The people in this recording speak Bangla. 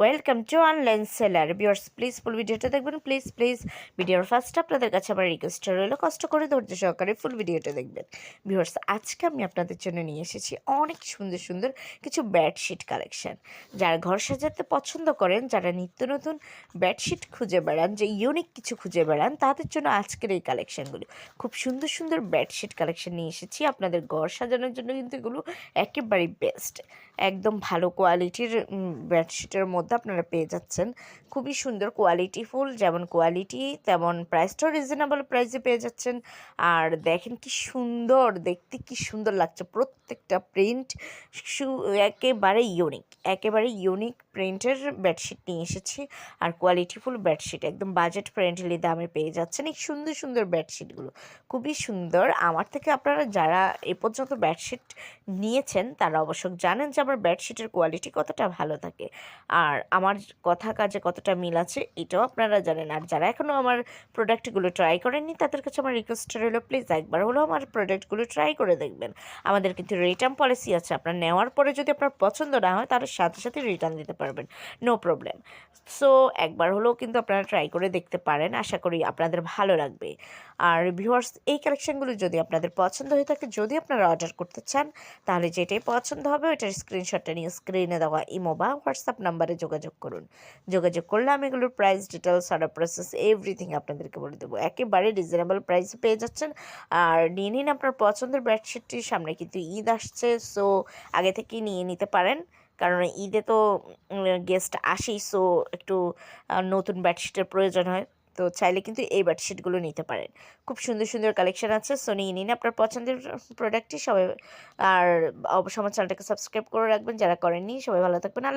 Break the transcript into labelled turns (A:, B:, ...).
A: Welcome to online seller. Viewers please full ভিডিওটা দেখবেন প্লিজ প্লিজ ভিডিওর ফার্স্ট আপনাদের কাছে আমার রিকোয়েস্ট রইল, কষ্ট করে ধৈর্য সহকারে ফুল ভিডিওটা দেখবেন। ভিউয়ার্স, আজকে আমি আপনাদের জন্য নিয়ে এসেছি অনেক সুন্দর সুন্দর কিছু বেডশিট কালেকশন যারা ঘর সাজাতে পছন্দ করেন, যারা নিত্য নতুন বেডশিট খুঁজে বেড়ান, যে ইউনিক কিছু খুঁজে বেড়ান, তাদের জন্য আজকের এই কালেকশনগুলো খুব সুন্দর সুন্দর বেডশিট কালেকশন নিয়ে এসেছি। আপনাদের ঘর সাজানোর জন্য কিন্তু এগুলো একেবারেই বেস্ট একদম ভালো কোয়ালিটির বেডশিটের মধ্যে আপনারা পেয়ে যাচ্ছেন। খুবই সুন্দর কোয়ালিটি ফুল, যেমন কোয়ালিটি তেমন প্রাইসটাও রিজনেবল প্রাইসে পেয়ে যাচ্ছেন। আর দেখেন কি সুন্দর, দেখতে কি সুন্দর লাগছে। প্রত্যেকটা প্রিন্ট একেবারে ইউনিক একেবারে ইউনিক প্রিন্টের বেডশিট নিয়ে এসেছি। আর কোয়ালিটিফুল বেডশিট একদম বাজেট ফ্রেন্ডলি দামে পেয়ে যাচ্ছেন এই সুন্দর সুন্দর বেডশিটগুলো খুবই সুন্দর। আমার থেকে আপনারা যারা এ পর্যন্ত বেডশিট নিয়েছেন, তারা অবশ্য জানেন যে আমার বেডশিটের কোয়ালিটি কতটা ভালো থাকে। আর আমার কথা কাজে কতটা মিল আছে, এটাও আপনারা জানেন। আর যারা এখনও আমার প্রোডাক্টগুলো ট্রাই করেননি, তাদের কাছে আমার রিকোয়েস্ট রইল প্লিজ একবার হলেও আমার প্রোডাক্টগুলো ট্রাই করে দেখবেন। আমাদের কিন্তু রিটার্ন পলিসি আছে আপনার নেওয়ার পরে যদি আপনার পছন্দ না হয়, তাহলে সাথে সাথে রিটার্ন দিতে পারবেন। নো প্রবলেম সো একবার হলেও কিন্তু আপনারা ট্রাই করে দেখতে পারেন। আশা করি আপনাদের ভালো লাগবে। আর ভিউয়ার্স এই কালেকশনগুলো যদি আপনাদের পছন্দ হয়ে থাকে, যদি আপনারা অর্ডার করতে চান, তাহলে যেটাই পছন্দ হবে, ওইটার স্ক্রিনশটটা নিয়ে স্ক্রিনে দেওয়া ইমো বা হোয়াটসঅ্যাপ নাম্বারে যোগাযোগ করুন। যোগাযোগ করলে আমি এগুলোর price details order process everything আপনাদেরকে বলে দেবো। একেবারে রিজনেবল প্রাইসে পেয়ে যাচ্ছেন। আর নিয়ে নিন আপনার পছন্দের বেডশিটটির সামনে কিন্তু ঈদ আসছে সো আগে থেকেই নিয়ে নিতে পারেন। কারণ ঈদে তো গেস্ট আসেই সো একটু নতুন বেডশিটের প্রয়োজন হয়। তো চাইলে কিন্তু এই বেডশিটগুলো নিতে পারেন। খুব সুন্দর সুন্দর কালেকশন আছে সো নিয়ে নিন আপনার পছন্দের প্রোডাক্টটি সবাই, আর অবশ্য আমার চ্যানেলটাকে সাবস্ক্রাইব করে রাখবেন। যারা করেননি, সবাই ভালো থাকবেন।